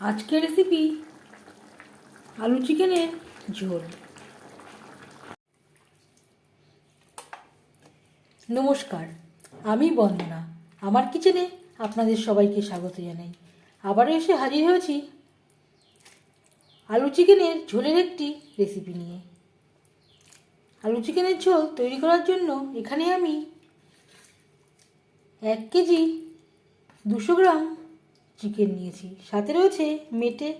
আজকের রেসিপি আলু চিকেনের ঝোল। নমস্কার, আমি বন্দনা। আমার কিচেনে আপনাদের সবাইকে স্বাগত জানাই। আবারও এসে হাজির হয়েছি আলু চিকেনের ঝোলের একটি রেসিপি নিয়ে। আলু চিকেনের ঝোল তৈরি করার জন্য এখানে আমি এক কেজি দুশো গ্রাম চিকেন নিয়েছি। সাথে রয়েছে মেটে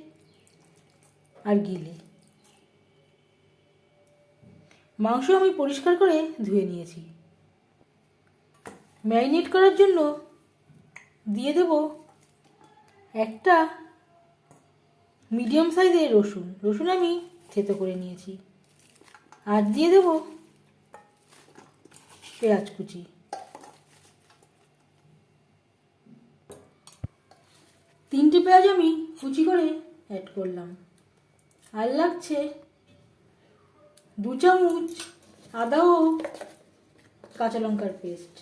আর গিলে। মাংস আমি পরিষ্কার করে ধুয়ে নিয়েছি। ম্যারিনেট করার জন্য দিয়ে দেব একটা মিডিয়াম সাইজের রসুন। রসুন আমি থেতো করে নিয়েছি। আর দিয়ে দেব পেঁয়াজ কুচি। তিনটে পেঁয়াজ আমি কুচি করে অ্যাড করলাম। আর লাগছে দু চামচ আদা ও কাঁচা লঙ্কার পেস্ট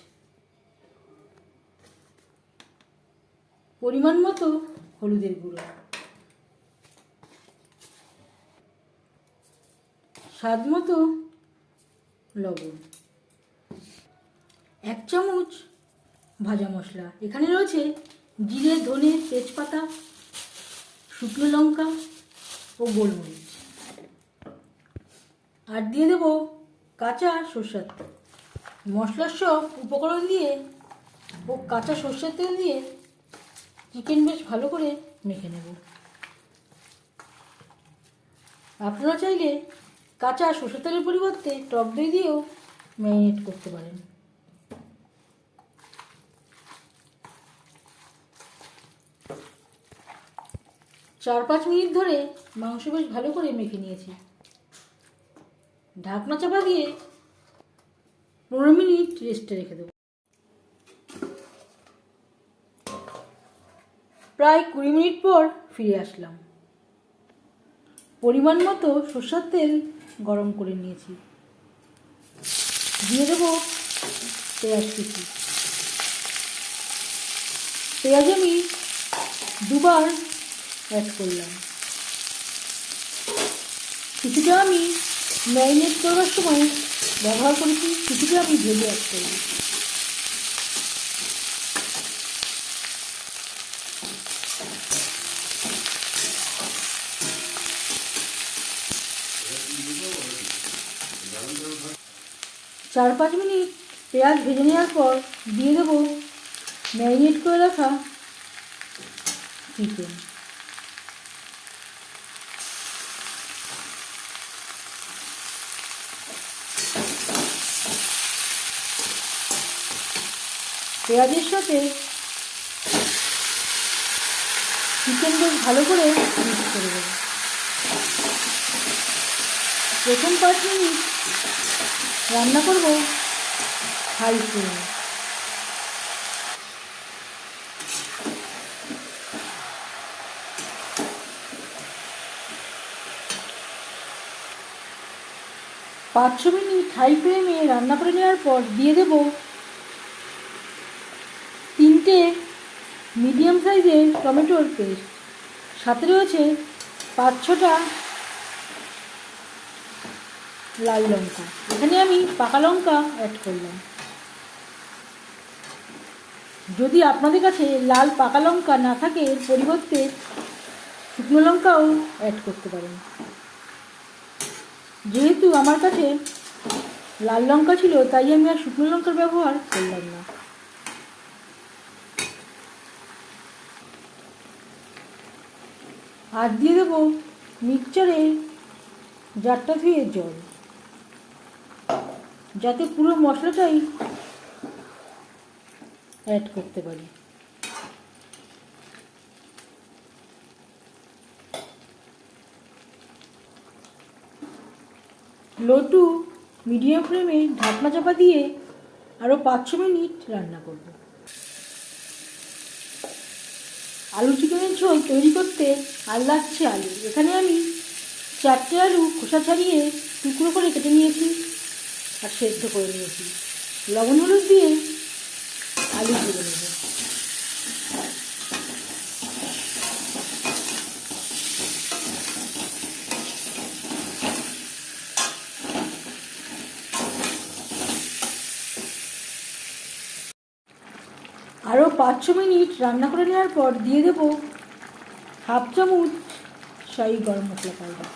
পরিমাণ মতো হলুদের গুঁড়ো। স্বাদ মতো লবণ। এক চামচ ভাজা মশলা। এখানে রয়েছে জিরে, ধনে, তেজপাতা, শুকনো লঙ্কা ও গোলমরিচ। আর দিয়ে দেব কাঁচা সর্ষের তেল। মশলার সব উপকরণ দিয়ে ও কাঁচা সর্ষের তেল দিয়ে চিকেন বেশ ভালো করে মেখে নেব। আপনারা চাইলে কাঁচা সর্ষের তেলের পরিবর্তে টক দই দিয়েও ম্যারিনেট করতে পারেন। চার পাঁচ মিনিট ধরে মাংস বেশ ভালো করে মেখে নিয়েছি। ঢাকনা চাপা দিয়ে পনেরো মিনিট রেস্টে রেখে দেবো। প্রায় কুড়ি মিনিট পর ফিরে আসলাম। পরিমাণ মতো সর্ষার তেল গরম করে নিয়েছি। দিয়ে দেবো পেঁয়াজ কুচি। পেঁয়াজ আমি দুবার অ্যাড করলাম। কিছুটা আমি ম্যারিনেট করবার সময় ব্যবহার করেছি, কিছুটা আমি ভেজে অ্যাড করলাম। চার পাঁচ মিনিট পেঁয়াজ ভেজে নেওয়ার পর দিয়ে দেবো ম্যারিনেট করে রাখা চিকেন পেঁয়াজের সাথে চিকেন বেশ ভালো করে মিক্স করে দেবো প্রথম পাঁচ মিনিট রান্না করব হাই ফ্লেমে পাঁচ ছ মিনিট হাই ফ্লেমে রান্না করে নেওয়ার পর দিয়ে দেব তিনটে মিডিয়াম সাইজের টমেটোর পেস্ট সাথে রয়েছে পাঁচ ছটা লাল লঙ্কা। এখানে আমি পাকা লঙ্কা অ্যাড করলাম। যদি আপনাদের কাছে লাল পাকা লঙ্কা না থাকে, এর পরিবর্তে শুকনো লঙ্কাও অ্যাড করতে পারেন। যেহেতু আমার কাছে লাল লঙ্কা ছিল, তাই আমি আর শুকনো লঙ্কার ব্যবহার করলাম না। আর দিয়ে দেবো মিক্সচারে জারটা ধুয়ে জল। যাতে পুরো মশলাটাই অ্যাড করতে পারি। লো টু মিডিয়াম ফ্লেমে ঢাকনা চাপা দিয়ে আরও পাঁচ ছ মিনিট রান্না করব। আলু চিকেনের ঝোল তৈরি করতে আর লাগছে আলু। এখানে আমি চারটে আলু খোসা ছাড়িয়ে টুকরো করে কেটে নিয়েছি আর সেদ্ধ করে নিয়েছি। লবণ হলুদ দিয়ে আলু ভেজে নেব আরও পাঁচ ছ মিনিট রান্না করে নেওয়ার পর দিয়ে দেবো হাফ চামচ শাহি গরম মশলা পাউডার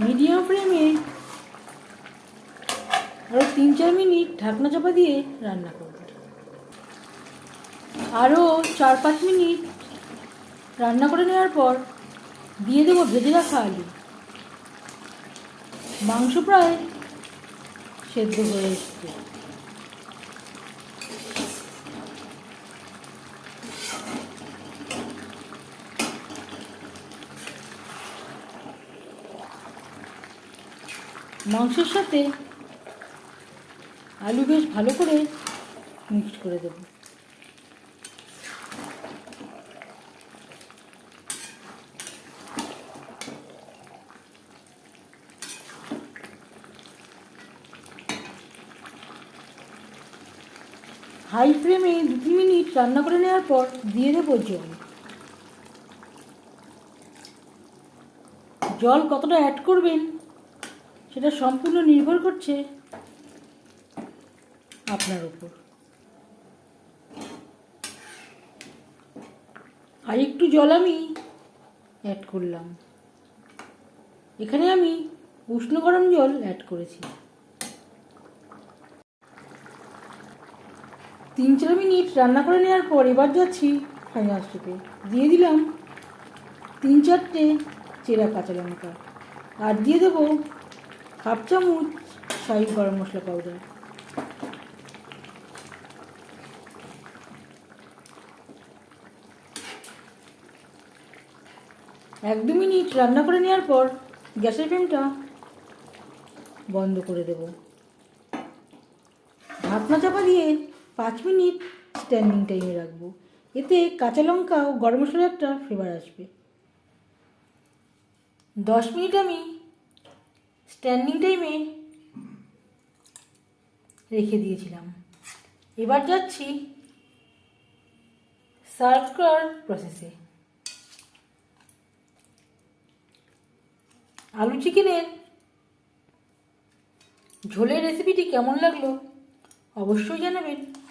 মিডিয়াম ফ্লেমে আরও তিন চার মিনিট ঢাকনা চাপা দিয়ে রান্না করব। আরও চার পাঁচ মিনিট রান্না করে নেওয়ার পর দিয়ে দেবো ভেজে রাখা আলু। মাংস প্রায় সেদ্ধ হয়ে এসছে। মাংসের সাথে আলু বেশ ভালো করে মিক্সড করে দেবো। হাই ফ্লেমে দু তিন মিনিট রান্না করে নেওয়ার পর দিয়ে দেবো জল। জল কতটা অ্যাড করবেন সেটা সম্পূর্ণ নির্ভর করছে আপনার উপর। আর একটু জল আমি অ্যাড করলাম। এখানে আমি উষ্ণ গরম জল অ্যাড করেছি। তিন চার মিনিট রান্না করে নেওয়ার পর এবার যাচ্ছি ফাইনাল স্টেপে দিয়ে দিলাম তিন চারটে চেরা কাঁচা লঙ্কা। আর দিয়ে দেবো হাফ চামচ শাহি গরম মশলা পাউডার এক দু মিনিট রান্না করে নেওয়ার পর গ্যাসের ফ্লেমটা বন্ধ করে দেব। ঢাকনা চাপা দিয়ে পাঁচ মিনিট স্ট্যান্ডিং টাইমে রাখব। এতে কাঁচা লঙ্কা ও গরম মশলার একটা ফ্লেভার আসবে। দশ মিনিট আমি স্ট্যান্ডিং টাইমে রেখে দিয়েছিলাম। এবার যাচ্ছি সার্ভ করার প্রসেসে আলু চিকেনের ঝোলের রেসিপিটি কেমন লাগল অবশ্যই জানাবেন।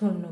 ধন্যবাদ